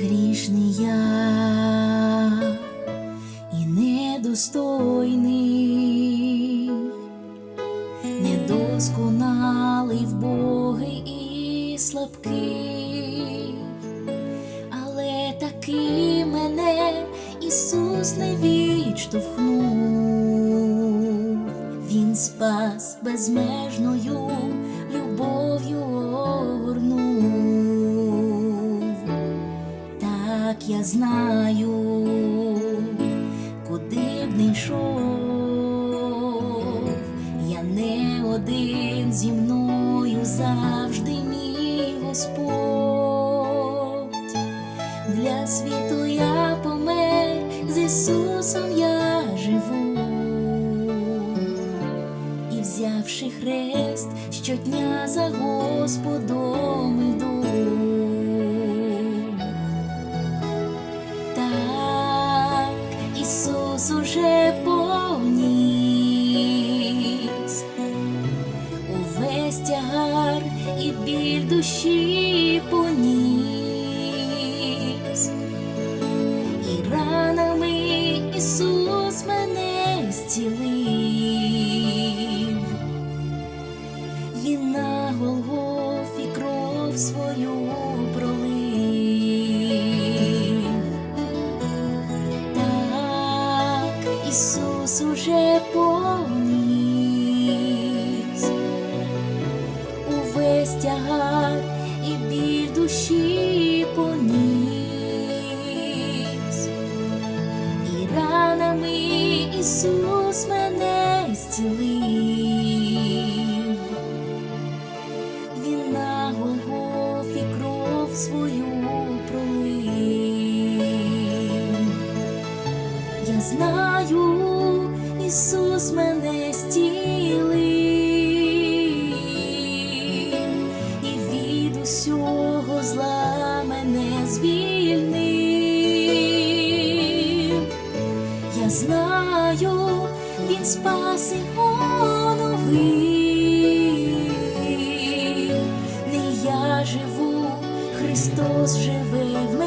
грішний я і недостойний, недосконалий вбогий і слабкий, але таки мене Ісус не відштовхнув, Він спас безмежною Знаю, куди б не йшов, я не один зі мною завжди мій Господь. Для світу я помер, з Ісусом я живу. І взявши хрест, щодня за Господом іду. Ісус уже поніс увесь тягар і біль душі поніс, і ранами Ісус мене зцілив. Він на Голгофі кров свою поніс увесь тягар і біль душі поніс, і ранами Ісус мене зцілив. Він на Голгофі кров свою пролив. Я знаю, Ісус мене стілив і від усього зла мене звільнив. Я знаю, Він спас і оновив. Не я живу, Христос живе в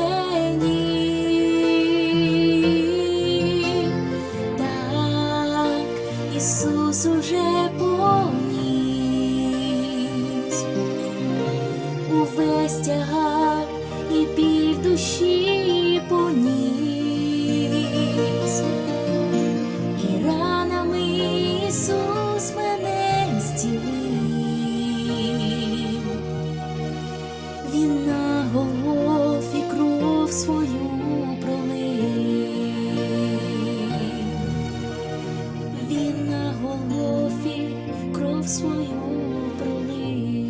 увесь тягар і біль душі поніс, і ранами Ісус мене зцілив. Він на Голгофі кров свою пролив. Він на Голгофі кров свою пролив.